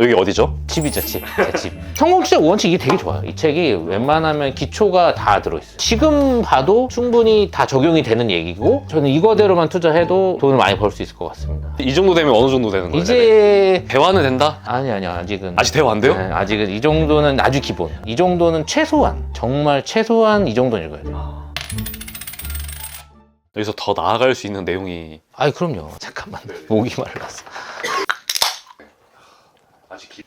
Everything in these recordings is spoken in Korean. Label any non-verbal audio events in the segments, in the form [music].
여기 어디죠? 집이죠, 집. 제 집. 성공 투자 원칙 이게 되게 좋아요. 이 책이 웬만하면 기초가 다 들어있어요. 지금 봐도 충분히 다 적용이 되는 얘기고 저는 이거대로만 투자해도 돈을 많이 벌 수 있을 것 같습니다. 이 정도 되면 어느 정도 되는 거예요? 이제 대화는 된다? 아니 아니 아직은 아직 대화 안 돼요? 네, 아직은 이 정도는 아주 기본. 이 정도는 최소한 정말 최소한 이 정도는 읽어야 돼요. 여기서 더 나아갈 수 있는 내용이 아이 그럼요. 잠깐만 목이 말랐어. 아직 기...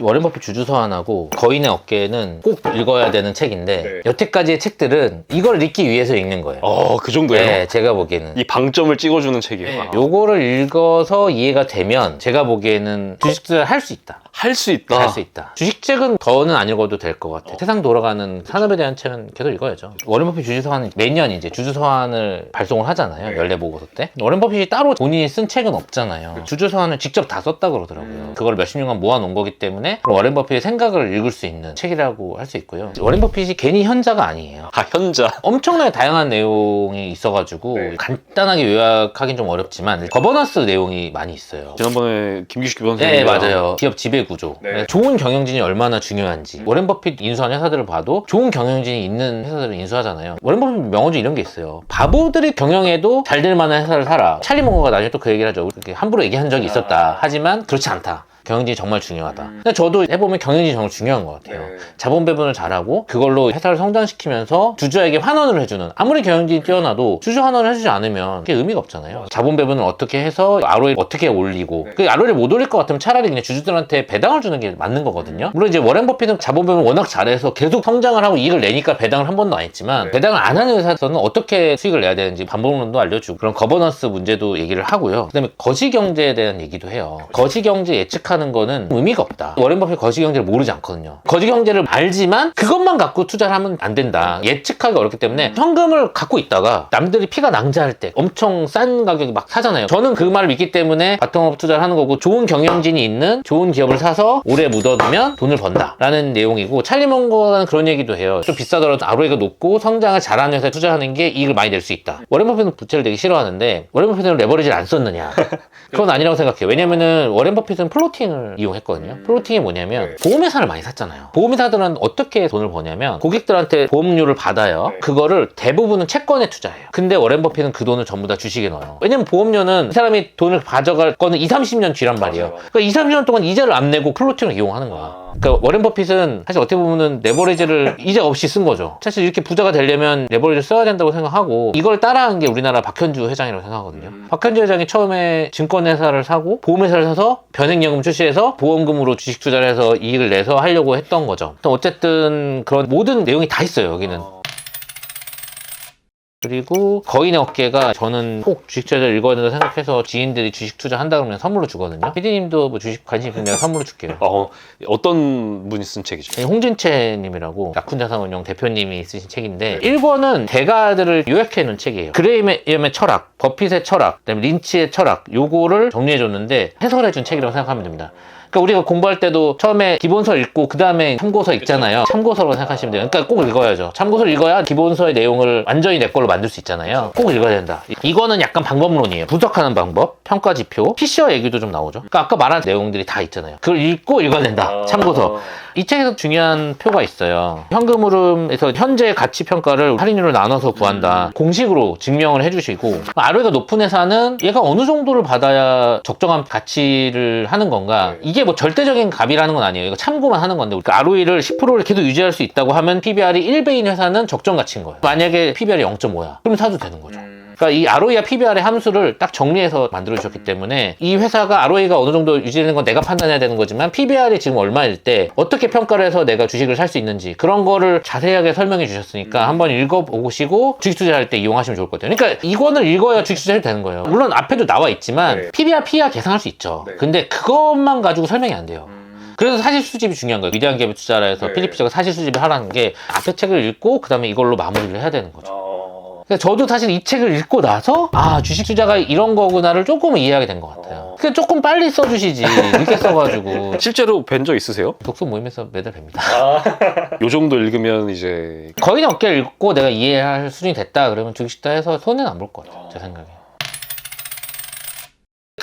워렌 버핏 주주서 한하고 거인의 어깨는 꼭 읽어야 되는 책인데 네. 여태까지의 책들은 이걸 읽기 위해서 읽는 거예요. 어, 그 정도예요? 네, 제가 보기에는. 이 방점을 찍어주는 책이에요. 네, 요거를 읽어서 이해가 되면 제가 보기에는 주식 투자를 할 수 있다. 할 수 있다. 할 수 있다. 주식책은 더는 안 읽어도 될 것 같아. 세상 돌아가는 산업에 대한 책은 계속 읽어야죠. 워렌 버핏 주주서한 매년 이제 주주서한을 발송을 하잖아요. 연례 보고서 때. 워렌 버핏이 따로 본인이 쓴 책은 없잖아요. 주주서한을 직접 다 썼다 그러더라고요. 그걸 몇십 년간 모아놓은 거기 때문에 워렌 버핏의 생각을 읽을 수 있는 책이라고 할 수 있고요. 워렌 버핏이 괜히 현자가 아니에요. 아, 현자. 엄청나게 다양한 내용이 있어가지고 네. 간단하게 요약하긴 좀 어렵지만 거버넌스 내용이 많이 있어요. 지난번에 김규식 네 변호사님. 맞아요. 기업 지배 구조. 네. 네, 좋은 경영진이 얼마나 중요한지. 워렌 버핏 인수한 회사들을 봐도 좋은 경영진이 있는 회사들을 인수하잖아요. 워렌 버핏 명언중 이런 게 있어요. 바보들이 경영해도 잘 될 만한 회사를 사라. 찰리 몽거가 나중에 또 그 얘기를 하죠. 이렇게 함부로 얘기한 적이 있었다. 하지만 그렇지 않다. 경영진이 정말 중요하다. 근데 저도 해보면 경영진이 정말 중요한 것 같아요. 자본 배분을 잘하고 그걸로 회사를 성장시키면서 주주에게 환원을 해주는 아무리 경영진이 뛰어나도 주주 환원을 해주지 않으면 그게 의미가 없잖아요. 자본 배분을 어떻게 해서 ROE 어떻게 올리고 그 ROE를 못 올릴 것 같으면 차라리 그냥 주주들한테 배당을 주는 게 맞는 거거든요. 물론 이제 워렌 버핏은 자본 배분 워낙 잘해서 계속 성장을 하고 이익을 내니까 배당을 한 번도 안 했지만 배당을 안 하는 회사에서는 어떻게 수익을 내야 되는지 반복론도 알려주고 그런 거버넌스 문제도 얘기를 하고요. 그다음에 거시 경제에 대한 얘기도 해요. 거시 경제 예측하는 거는 의미가 없다. 워렌 버핏 거시 경제를 모르지 않거든요. 거시 경제를 알지만 그것만 갖고 투자를 하면 안 된다. 예측하기 어렵기 때문에 현금을 갖고 있다가 남들이 피가 낭자할 때 엄청 싼 가격에 막 사잖아요. 저는 그 말을 믿기 때문에 바텀업 투자를 하는 거고 좋은 경영진이 있는 좋은 기업을 사서 오래 묻어두면 돈을 번다 라는 내용이고 찰리 몽거는 그런 얘기도 해요. 좀 비싸더라도 ROE가 높고 성장을 잘하는 회사에 투자하는 게 이익을 많이 낼 수 있다. 워렌 버핏은 부채를 되게 싫어하는데 워렌 버핏은 레버리지를 안 썼느냐? [laughs] 그건 아니라고 생각해요. 왜냐면은 워렌 버핏은 플로팅 을 이용했거든요. 플로팅이 뭐냐면 보험회사를 많이 샀잖아요. 보험회사들은 어떻게 돈을 버냐면 고객들한테 보험료를 받아요. 그거를 대부분은 채권에 투자해요. 근데 워렌 버핏은 그 돈을 전부 다 주식에 넣어요. 왜냐면 보험료는 이 사람이 돈을 가져갈 거는 2, 30년 뒤란 말이에요. 그러니까 2, 30년 동안 이자를 안 내고 플로팅을 이용하는 거야. 그러니까 워렌 버핏은 사실 어떻게 보면은 레버리지를 [laughs] 이자 없이 쓴 거죠. 사실 이렇게 부자가 되려면 레버리지를 써야 된다고 생각하고 이걸 따라한 게 우리나라 박현주 회장이라고 생각하거든요. 박현주 회장이 처음에 증권회사를 사고 보험회사를 사서 변액연금 출시해서 보험금으로 주식 투자를 해서 이익을 내서 하려고 했던 거죠. 어쨌든 그런 모든 내용이 다 있어요, 여기는. 그리고 거인의 어깨가 저는 꼭 주식 투자를 읽어야 된다 생각해서 지인들이 주식 투자 한다 그러면 선물로 주거든요. 피디님도 뭐 주식 관심 있으면 내가 선물로 줄게요. 어, 어떤 분이 쓴 책이죠? 홍진채 님이라고 약훈자산운용 대표님이 쓰신 책인데 1권은 대가들을 요약해 놓은 책이에요. 그레이엠의 철학, 버핏의 철학, 그다음에 린치의 철학 요거를 정리해 줬는데 해설해 준 책이라고 생각하면 됩니다. 그러니까 우리가 공부할 때도 처음에 기본서 읽고 그 다음에 참고서 읽잖아요. 참고서로 생각하시면 돼요. 그러니까 꼭 읽어야죠. 참고서를 읽어야 기본서의 내용을 완전히 내 걸로 만들 수 있잖아요. 꼭 읽어야 된다. 이거는 약간 방법론이에요. 분석하는 방법, 평가 지표, 피시어 얘기도 좀 나오죠. 그러니까 아까 말한 내용들이 다 있잖아요. 그걸 읽고 읽어야 된다. 참고서. 이 책에서 중요한 표가 있어요. 현금 흐름에서 현재 가치 평가를 할인율로 나눠서 구한다. 공식으로 증명을 해주시고 ROE가 높은 회사는 얘가 어느 정도를 받아야 적정한 가치를 하는 건가? 이게 뭐 절대적인 값이라는 건 아니에요. 이거 참고만 하는 건데 그러니까 ROE를 10%를 계속 유지할 수 있다고 하면 PBR이 1배인 회사는 적정 가치인 거예요. 만약에 PBR이 0.5야. 그럼 사도 되는 거죠. 그러니까 이 ROE와 PBR의 함수를 딱 정리해서 만들어 주셨기 때문에 이 회사가 ROE가 어느 정도 유지되는 건 내가 판단해야 되는 거지만 PBR이 지금 얼마일 때 어떻게 평가를 해서 내가 주식을 살 수 있는지 그런 거를 자세하게 설명해 주셨으니까 한번 읽어보시고 주식 투자할 때 이용하시면 좋을 것 같아요. 그러니까 이거는 읽어야 주식 투자해도 되는 거예요. 물론 앞에도 나와 있지만 PBR, PR 계산할 수 있죠. 근데 그것만 가지고 설명이 안 돼요. 그래서 사실 수집이 중요한 거예요. 위대한 기업에 투자를 해서 필리피저가 사실 수집을 하라는 게 앞에 책을 읽고 그 다음에 이걸로 마무리를 해야 되는 거죠. 그러니까 저도 사실 이 책을 읽고 나서 아 주식 투자가 이런 거구나를 조금 이해하게 된 것 같아요. 그러니까 조금 빨리 써주시지 늦게 써가지고 [laughs] 실제로 뵌 적 있으세요? 독서 모임에서 매달 뵙니다. [laughs] 요 정도 읽으면 이제 거의 어깨를 읽고 내가 이해할 수준이 됐다 그러면 주식 투자해서 손해는 안 볼 것 같아요. 제 생각에.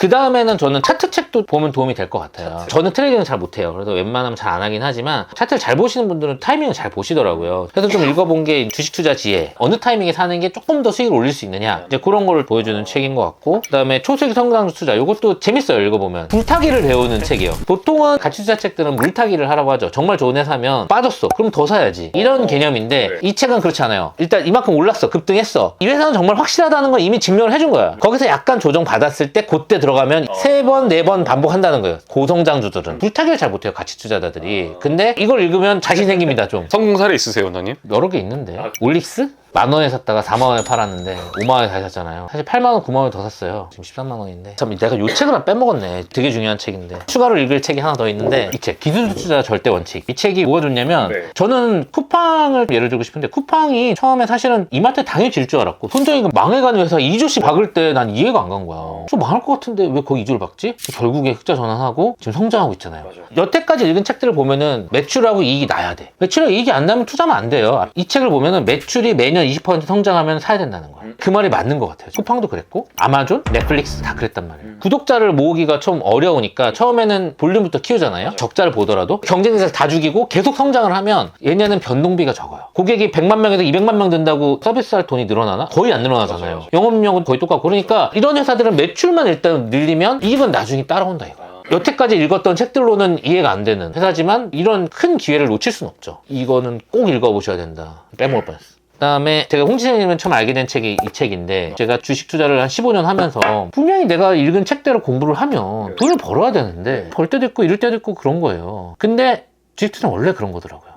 그 다음에는 저는 차트 책도 보면 도움이 될 것 같아요. 저는 트레이딩은 잘 못해요. 그래서 웬만하면 잘 안 하긴 하지만 차트를 잘 보시는 분들은 타이밍을 잘 보시더라고요. 그래서 좀 [laughs] 읽어본 게 주식 투자 지혜. 어느 타이밍에 사는 게 조금 더 수익을 올릴 수 있느냐. 이제 그런 거를 보여주는 책인 것 같고. 그 다음에 초세기 성장주 투자. 이것도 재밌어요. 읽어보면. 물타기를 배우는 책이에요. 보통은 가치 투자 책들은 물타기를 하라고 하죠. 정말 좋은 회사면 빠졌어. 그럼 더 사야지. 이런 개념인데 네. 이 책은 그렇지 않아요. 일단 이만큼 올랐어. 급등했어. 이 회사는 정말 확실하다는 걸 이미 증명을 해준 거야. 거기서 약간 조정 받았을 때 그때 들어 가면 세 번, 네 번 반복한다는 거예요. 고성장주들은. 물타기를 잘 못해요. 가치 투자자들이. 근데 이걸 읽으면 자신 생깁니다. 좀. 성공 사례 있으세요, 원장님? 여러 개 있는데. 올릭스? 만 원에 샀다가 4만 원에 팔았는데 5만 원에 다시 샀잖아요. 사실 8만 원, 9만 원더 샀어요. 지금 13만 원인데. 참 내가 요 책을 하나 빼먹었네. 되게 중요한 책인데. 추가로 읽을 책이 하나 더 있는데 이 책. 기술 투자 절대 원칙. 이 책이 뭐가 좋냐면 네. 저는 쿠팡을 예를 들고 싶은데 쿠팡이 처음에 사실은 이마트 당연히 질 줄 알았고 손정이가 망해가는 회사 2조씩 박을 때 난 이해가 안 간 거야. 좀 망할 것 같은데 왜 거기 2조를 박지? 결국에 흑자 전환하고 지금 성장하고 있잖아요. 맞아요. 여태까지 읽은 책들을 보면은 매출하고 이익이 나야 돼. 매출하고 이익이 안 나면 투자하면 안 돼요. 이 책을 보면은 매출이 매년 20% 성장하면 사야 된다는 거야. 그 말이 맞는 것 같아요. 쿠팡도 그랬고, 아마존, 넷플릭스 다 그랬단 말이에요. 구독자를 모으기가 좀 어려우니까 처음에는 볼륨부터 키우잖아요. 적자를 보더라도 경쟁자를 다 죽이고 계속 성장을 하면 얘네는 변동비가 적어요. 고객이 100만 명에서 200만 명 된다고 서비스할 돈이 늘어나나? 거의 안 늘어나잖아요. 영업력은 거의 똑같고 그러니까 이런 회사들은 매출만 일단 늘리면 이익은 나중에 따라온다 이거야. 여태까지 읽었던 책들로는 이해가 안 되는 회사지만 이런 큰 기회를 놓칠 수는 없죠. 이거는 꼭 읽어보셔야 된다. 빼먹을 뻔했어. 그다음에 제가 홍지생님은 처음 알게 된 책이 이 책인데 제가 주식 투자를 한 15년 하면서 분명히 내가 읽은 책대로 공부를 하면 돈을 벌어야 되는데 벌 때도 있고 잃을 때도 있고 그런 거예요. 근데 주식 투자는 원래 그런 거더라고요.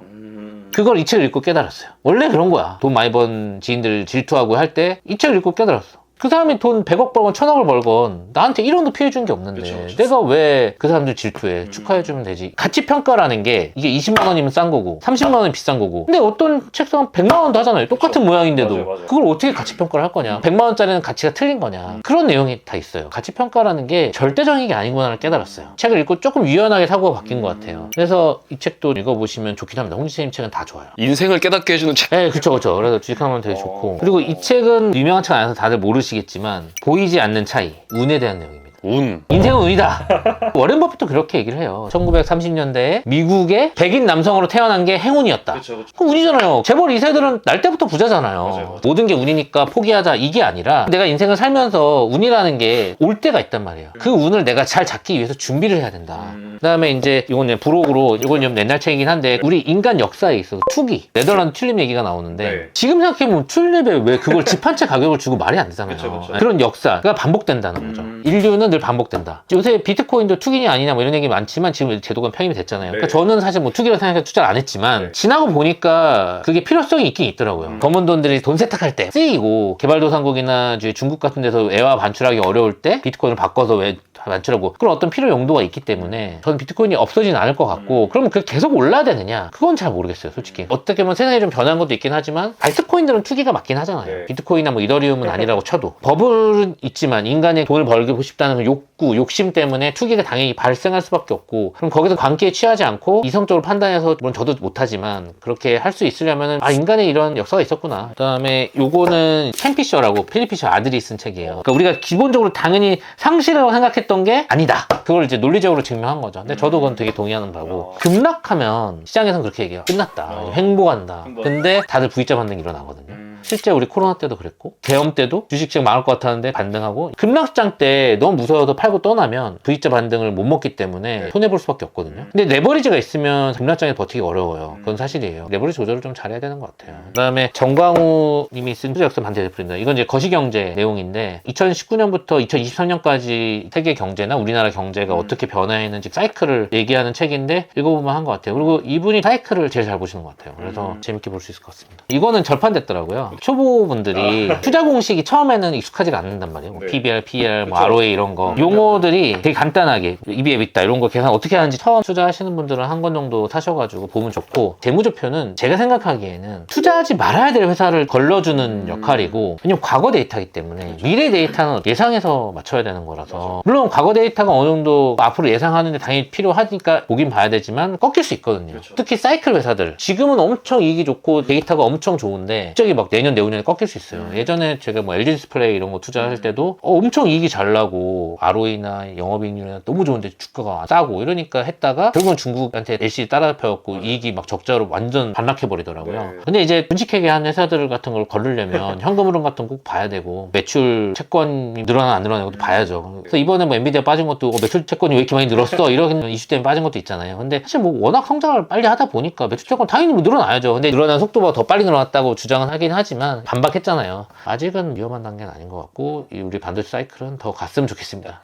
그걸 이 책을 읽고 깨달았어요. 원래 그런 거야. 돈 많이 번 지인들 질투하고 할 때 이 책을 읽고 깨달았어. 그 사람이 돈 100억 벌건 1000억을 벌건 나한테 1원도 피해 준 게 없는데 그쵸, 그쵸. 내가 왜 그 사람들 질투해? 축하해 주면 되지. 가치 평가라는 게 이게 20만 원이면 싼 거고 30만 원이면 비싼 거고. 근데 어떤 책상은 100만 원도 하잖아요. 똑같은 모양인데도. 맞아요, 맞아요. 그걸 어떻게 가치 평가를 할 거냐? 100만 원짜리는 가치가 틀린 거냐? 그런 내용이 다 있어요. 가치 평가라는 게 절대적인 게 아니구나를 깨달았어요. 책을 읽고 조금 유연하게 사고가 바뀐 것 같아요. 그래서 이 책도 읽어보시면 좋긴 합니다. 홍지쌤 책은 다 좋아요. 인생을 깨닫게 해주는 책. 네, 그쵸, 그쵸. 그래서 주식하면 되게 좋고. 그리고 이 책은 유명한 책 아니라서 다들 모르시 겠지만, 보이지 않는 차이, 운에 대한 내용입니다. 운. 인생은 운이다. [laughs] 워렌 버핏도 그렇게 얘기를 해요. 1930년대에 미국의 백인 남성으로 태어난 게 행운이었다. 그쵸. 그 운이잖아요. 재벌 2세들은 날 때부터 부자잖아요. 맞아요, 맞아요. 모든 게 운이니까 포기하자 이게 아니라 내가 인생을 살면서 운이라는 게 올 때가 있단 말이에요. 그 운을 내가 잘 잡기 위해서 준비를 해야 된다. 음. 그다음에 이제 이건 이제 부록으로 이건 좀 옛날 책이긴 한데 우리 인간 역사에 있어서 투기 네덜란드 튤립 얘기가 나오는데 네. 지금 생각해보면 튤립에 왜 그걸 집 한 채 가격을 주고 말이 안 되잖아요. 그쵸, 그쵸. 런 역사가 반복된다는 거죠. 음. 인류는 늘 반복된다. 요새 비트코인도 투기냐 아니냐 뭐 이런 얘기 많지만 지금 제도가 편입이 됐잖아요. 그러니까 네. 저는 사실 뭐 투기라 생각해서 투자를 안 했지만 네. 지나고 보니까 그게 필요성이 있긴 있더라고요. 음. 검은 돈들이 돈 세탁할 때 쓰이고 개발도상국이나 중국 같은 데서 애와 반출하기 어려울 때 비트코인을 바꿔서 왜 반출하고. 그런 어떤 필요 용도가 있기 때문에 저는 비트코인이 없어지진 않을 것 음. 같고 그러면 그게 계속 올라야 되느냐? 그건 잘 모르겠어요 솔직히. 어떻게 보면 세상이 좀 변한 것도 있긴 하지만 알트코인들은 투기가 맞긴 하잖아요. 네. 비트코인이나 뭐 이더리움은 아니라고 쳐도. [laughs] 버블은 있지만 인간의 돈을 벌고 싶다는 그 욕구 욕심 때문에 투기가 당연히 발생할 수밖에 없고 그럼 거기서 관계에 취하지 않고 이성적으로 판단해서 물론 저도 못하지만 그렇게 할 수 있으려면 아 인간의 이런 역사가 있었구나 그 다음에 요거는 캔 피셔라고 필립 피셔 아들이 쓴 책이에요 그러니까 우리가 기본적으로 당연히 상식이라고 생각했던 게 아니다 그걸 이제 논리적으로 증명한 거죠 근데 저도 그건 되게 동의하는 바고 어. 급락하면 시장에서는 그렇게 얘기해요 끝났다 어. 횡보한다 횡보. 근데 다들 V자 반등이 일어나거든요 음. 실제 우리 코로나 때도 그랬고 계엄 때도 주식시장 망할 것 같았는데 반등하고 급락장 때 너무 무서워서 팔고 떠나면 V자 반등을 못 먹기 때문에 네. 손해 볼 수밖에 없거든요. 근데 레버리지가 있으면 급락장에 버티기 어려워요. 음. 그건 사실이에요. 레버리지 조절을 좀 잘해야 되는 것 같아요. 그 다음에 정광우 님이 쓴 투자 역사 반대 대표입니다. 이건 이제 거시경제 내용인데 2019년부터 2023년까지 세계 경제나 우리나라 경제가 음. 어떻게 변화했는지 사이클을 얘기하는 책인데 읽어보면 한 것 같아요. 그리고 이분이 사이클을 제일 잘 보시는 것 같아요. 그래서 음. 재밌게 볼 수 있을 것 같습니다. 이거는 절판됐더라고요. 초보분들이 투자 공식이 처음에는 익숙하지가 않는단 말이에요. 뭐 네. PBR, PR, 뭐 그쵸. ROA 이런 거. 음. 용어들이 되게 간단하게 EBF 있다 이런 거 계산 어떻게 하는지 처음 투자하시는 분들은 한 권 정도 사셔가지고 보면 좋고 재무제표는 제가 생각하기에는 투자하지 말아야 될 회사를 걸러주는 음. 역할이고 왜냐면 과거 데이터이기 때문에 미래 데이터는 예상해서 맞춰야 되는 거라서 물론 과거 데이터가 어느 정도 앞으로 예상하는데 당연히 필요하니까 보긴 봐야 되지만 꺾일 수 있거든요. 특히 사이클 회사들 지금은 엄청 이익이 좋고 데이터가 엄청 좋은데 갑자기 막 내년 내년 내후년에 꺾일 수 있어요. 예전에 제가 뭐 LG 디스플레이 이런 거 투자할 때도 어, 엄청 이익이 잘 나고 ROE나 영업이익률이나 너무 좋은데 주가가 싸고 이러니까 했다가 결국은 중국한테 LCD 따라잡혀갖고 이익이 막 적자로 완전 반락해 버리더라고요. 네. 근데 이제 끔찍하게 한 회사들 같은 걸 거르려면 [laughs] 현금 흐름 같은 거 꼭 봐야 되고 매출 채권이 늘어나 안 늘어나 것도 봐야죠. 그래서 이번에 뭐 엔비디아 빠진 것도 어, 매출 채권이 왜 이렇게 많이 늘었어 이런 [laughs] 이슈 때문에 빠진 것도 있잖아요. 근데 사실 뭐 워낙 성장을 빨리 하다 보니까 매출 채권 당연히 뭐 늘어나야죠. 근데 늘어난 속도가 더 빨리 늘어났다고 주장은 하긴 하지 만 반박했잖아요. 아직은 위험한 단계는 아닌 것 같고 이 우리 반도체 사이클은 더 갔으면 좋겠습니다.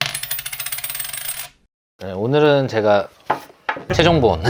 네, 오늘은 제가 최종본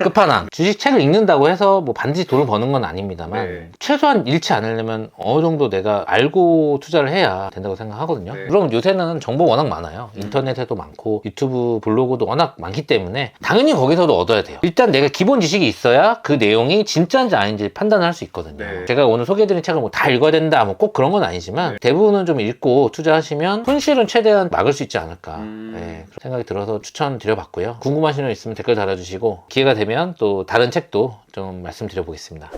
끝판왕 [laughs] 주식 책을 읽는다고 해서 뭐 반드시 돈을 버는 건 아닙니다만 네. 최소한 잃지 않으려면 어느 정도 내가 알고 투자를 해야 된다고 생각하거든요 네. 물론 요새는 정보 워낙 많아요 인터넷에도 많고 유튜브 블로그도 워낙 많기 때문에 당연히 거기서도 얻어야 돼요 일단 내가 기본 지식이 있어야 그 내용이 진짜인지 아닌지 판단을 할수 있거든요 네. 제가 오늘 소개해드린 책을 뭐 다 읽어야 된다 뭐 꼭 그런 건 아니지만 네. 대부분은 좀 읽고 투자하시면 손실은 최대한 막을 수 있지 않을까 음. 네, 생각이 들어서 추천드려봤고요. 궁금하신 점 있으면 댓글 달아주시고 기회가 되면 또 다른 책도 좀 말씀드려 보겠습니다.